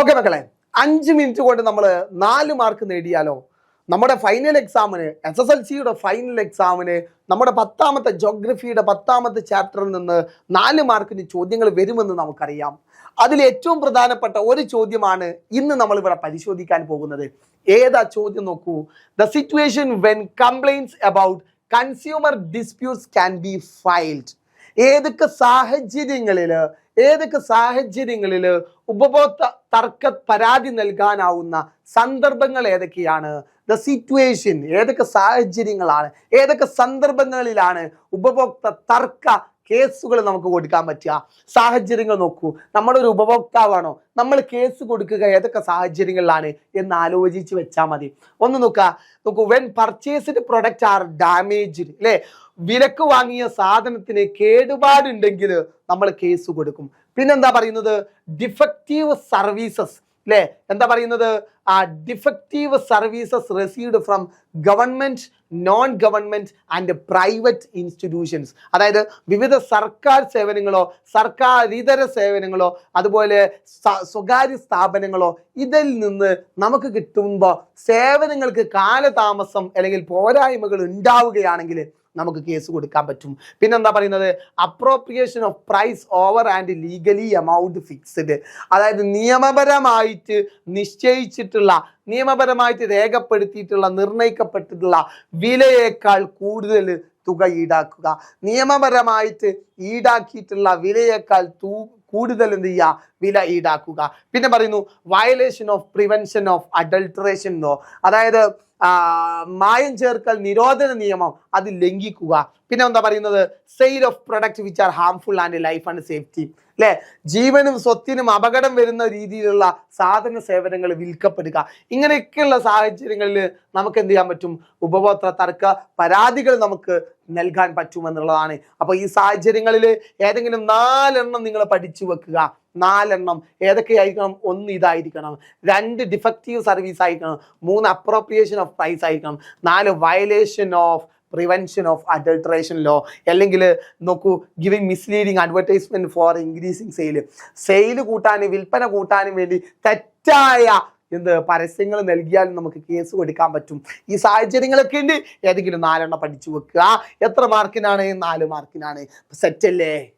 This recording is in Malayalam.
ഓക്കെ മക്കളെ അഞ്ച് മിനിറ്റ് കൊണ്ട് നമ്മൾ നാല് മാർക്ക് നേടിയാലോ? നമ്മുടെ ഫൈനൽ എക്സാമിന് എസ് എസ് എൽ സിയുടെ ഫൈനൽ എക്സാമിന് നമ്മുടെ പത്താമത്തെ ജോഗ്രഫിയുടെ പത്താമത്തെ ചാപ്റ്ററിൽ നിന്ന് നാല് മാർക്കിന് ചോദ്യങ്ങൾ വരുമെന്ന് നമുക്കറിയാം. അതിൽ ഏറ്റവും പ്രധാനപ്പെട്ട ഒരു ചോദ്യമാണ് ഇന്ന് നമ്മൾ ഇവിടെ പരിശോധിക്കാൻ പോകുന്നത്. ഏതാ ചോദ്യം നോക്കൂ? The situation when complaints about consumer disputes can be filed ഏതൊക്കെ സാഹചര്യങ്ങളിൽ ഏതൊക്കെ സാഹചര്യങ്ങളിൽ ഉപഭോക്ത തർക്ക പരാതി നൽകാനാവുന്ന സന്ദർഭങ്ങൾ ഏതൊക്കെയാണ്? ദ സിറ്റുവേഷൻ ഏതൊക്കെ സാഹചര്യങ്ങളാണ്? ഏതൊക്കെ സന്ദർഭങ്ങളിലാണ് ഉപഭോക്ത തർക്ക കേസുകൾ നമുക്ക് കൊടുക്കാൻ പറ്റുക? സാഹചര്യങ്ങൾ നോക്കൂ. നമ്മുടെ ഒരു ഉപഭോക്താവാണോ? നമ്മൾ കേസ് കൊടുക്കുക ഏതൊക്കെ സാഹചര്യങ്ങളിലാണ് എന്ന് ആലോചിച്ച് വെച്ചാൽ മതി. ഒന്ന് നോക്കുക. നോക്കൂ when purchased product are damaged അല്ലേ വിലക്ക് വാങ്ങിയ സാധനത്തിന് കേടുപാടുണ്ടെങ്കിൽ നമ്മൾ കേസ് കൊടുക്കും. പിന്നെന്താ പറയുന്നത്? ഡിഫക്റ്റീവ് സർവീസസ് അല്ലേ എന്താ പറയുന്നത്? ആ defective services received from government non government and private institutions അതായത് വിവിധ സർക്കാർ സേവനങ്ങളോ സർക്കാർ ഇതര സേവനങ്ങളോ അതുപോലെ സ്വകാര്യ സ്ഥാപനങ്ങളോ ഇതിൽ നിന്ന് നമുക്ക് കിട്ടുമ്പോൾ സേവനങ്ങൾക്ക് കാലതാമസം അല്ലെങ്കിൽ പോരായ്മകൾ ഉണ്ടാവുകയാണെങ്കിൽ നമുക്ക് കേസ് കൊടുക്കാൻ പറ്റും. പിന്നെന്താ പറയുന്നത്? Appropriation of price over and legally amount fixed അതായത് നിയമപരമായിട്ട് നിശ്ചയിച്ചിട്ടുള്ള നിയമപരമായിട്ട് രേഖപ്പെടുത്തിയിട്ടുള്ള നിർണയിക്കപ്പെട്ടിട്ടുള്ള വിലയേക്കാൾ കൂടുതൽ തുക ഈടാക്കുക. നിയമപരമായിട്ട് ഈടാക്കിയിട്ടുള്ള വിലയേക്കാൾ തൂ കൂടുതൽ എന്ത് ചെയ്യുക? വില ഈടാക്കുക. പിന്നെ പറയുന്നു violation of prevention of adulteration എന്നോ അതായത് മായം ചേർക്കൽ നിരോധന നിയമം അത് ലംഘിക്കുക. പിന്നെ എന്താ പറയുന്നത്? Sale of product which are harmful and life and safety അല്ലെ ജീവനും സ്വത്തിനും അപകടം വരുന്ന രീതിയിലുള്ള സാധന സേവനങ്ങൾ വിൽക്കപ്പെടുക. ഇങ്ങനെയൊക്കെയുള്ള സാഹചര്യങ്ങളിൽ നമുക്ക് എന്ത് ചെയ്യാൻ പറ്റും? ഉപഭോക്തൃ തർക്ക പരാതികൾ നമുക്ക് നൽകാൻ പറ്റുമെന്നുള്ളതാണ്. അപ്പോൾ ഈ സാഹചര്യങ്ങളിൽ ഏതെങ്കിലും നാലെണ്ണം നിങ്ങൾ പഠിച്ചു വെക്കുക. നാലെണ്ണം. ഏതൊക്കെയായിരിക്കണം? ഒന്ന് ഇതായിരിക്കണം. രണ്ട് ഡിഫക്റ്റീവ് സർവീസ് ആയിരിക്കണം. മൂന്ന് അപ്രോപ്രിയേഷൻ ഓഫ് പ്രൈസ് ആയിരിക്കണം. നാല് violation of prevention of adulteration law അല്ലെങ്കിൽ നോക്കൂ giving misleading advertisement for increasing sale sale കൂട്ടാനും വിൽപ്പന കൂട്ടാനും വേണ്ടി തെറ്റായ എന്ത് പരസ്യങ്ങൾ നൽകിയാലും നമുക്ക് കേസ് കൊടുക്കാൻ പറ്റും. ഈ സാഹചര്യങ്ങളൊക്കെ ഉണ്ട്. ഏതെങ്കിലും നാലെണ്ണം പഠിച്ചു വെക്കുക. എത്ര മാർക്കിനാണ് നാല് മാർക്കിനാണ് സെറ്റ് അല്ലേ?